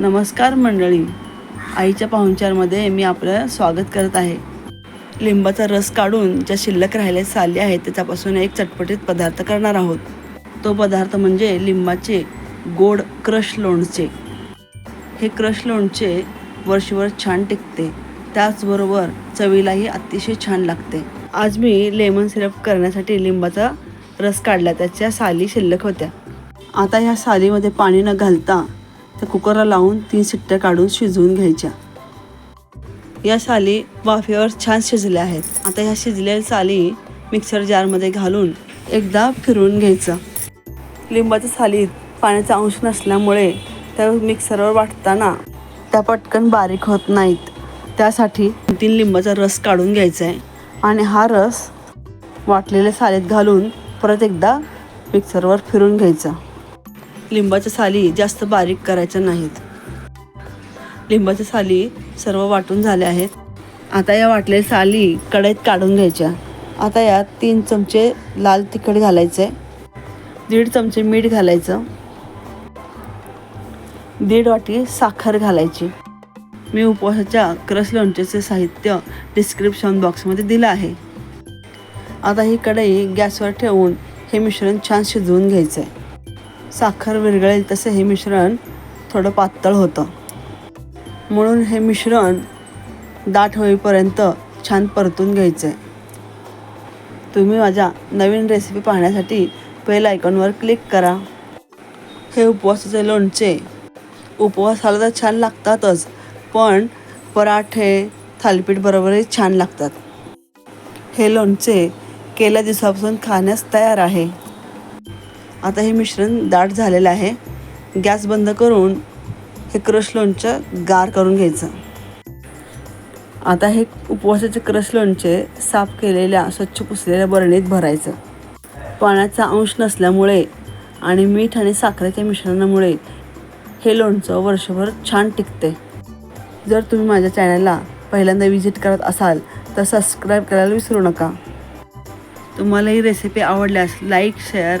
नमस्कार मंडळी. आईच्या पाहुणचारमध्ये मी आपलं स्वागत करत आहे. लिंबाचा रस काढून ज्या शिल्लक राहिलेल्या साली आहेत त्याच्यापासून एक चटपटीत पदार्थ करणार आहोत. तो पदार्थ म्हणजे लिंबाचे गोड क्रश लोणचे. हे क्रश लोणचे वर्षभर छान टिकते. त्याचबरोबर चवीलाही अतिशय छान लागते. आज मी लेमन सिरप करण्यासाठी लिंबाचा रस काढला त्याच्या साली शिल्लक होत्या. आता ह्या सालीमध्ये पाणी न घालता त्या कुकरला लावून तीन शिट्ट्या काढून शिजवून घ्यायच्या. या साली वाफेवर छान शिजल्या आहेत. आता ह्या शिजलेल्या साली मिक्सर जारमध्ये घालून एकदा फिरवून घ्यायचं. लिंबाच्या सालीत पाण्याचा अंश नसल्यामुळे त्या मिक्सरवर वाटताना त्या पटकन बारीक होत नाहीत. त्यासाठी तीन लिंबाचा रस काढून घ्यायचा आहे आणि हा रस वाटलेल्या सालीत घालून परत एकदा मिक्सरवर फिरून घ्यायचा. लिंबाच्या साली जास्त बारीक करायच्या नाहीत. लिंबाच्या साली सर्व वाटून झाल्या आहेत. आता या वाटलेल्या साली कढईत काढून घ्यायच्या. आता यात तीन चमचे लाल तिखट घालायचे दीड चमचे मीठ घालायचं. दीड वाटी साखर घालायची. मी उपवासाच्या क्रस लोणच्याचे साहित्य डिस्क्रिप्शन बॉक्समध्ये दिलं आहे. आता ही कढई गॅसवर ठेवून हे मिश्रण छान शिजवून घ्यायचं आहे साखर विरघळेल तसे हे मिश्रण थोडं पातळ होतं. म्हणून हे मिश्रण दाट होईपर्यंत छान परतून घ्यायचं आहे. तुम्ही माझ्या नवीन रेसिपी पाहण्यासाठी बेल आयकॉनवर क्लिक करा. हे उपवासाचे लोणचे उपवासाला तर छान लागतातच पण पराठे थालीपीठ बरोबरही छान लागतात. हे लोणचे गेल्या दिवसापासून खाण्यास तयार आहे. आता हे मिश्रण दाट झालेलं आहे. गॅस बंद करून हे क्रश लोणचं गार करून घ्यायचं. आता हे उपवासाचे क्रश लोणचे साफ केलेल्या स्वच्छ पुसलेल्या बरणीत भरायचं. पाण्याचा अंश नसल्यामुळे आणि मीठ आणि साखरेच्या मिश्रणामुळे हे लोणचं वर्षभर छान टिकते. जर तुम्ही माझ्या चॅनलला पहिल्यांदा व्हिजिट करत असाल तर सबस्क्राईब करायला विसरू नका. तुम्हाला ही रेसिपी आवडल्यास लाईक शेअर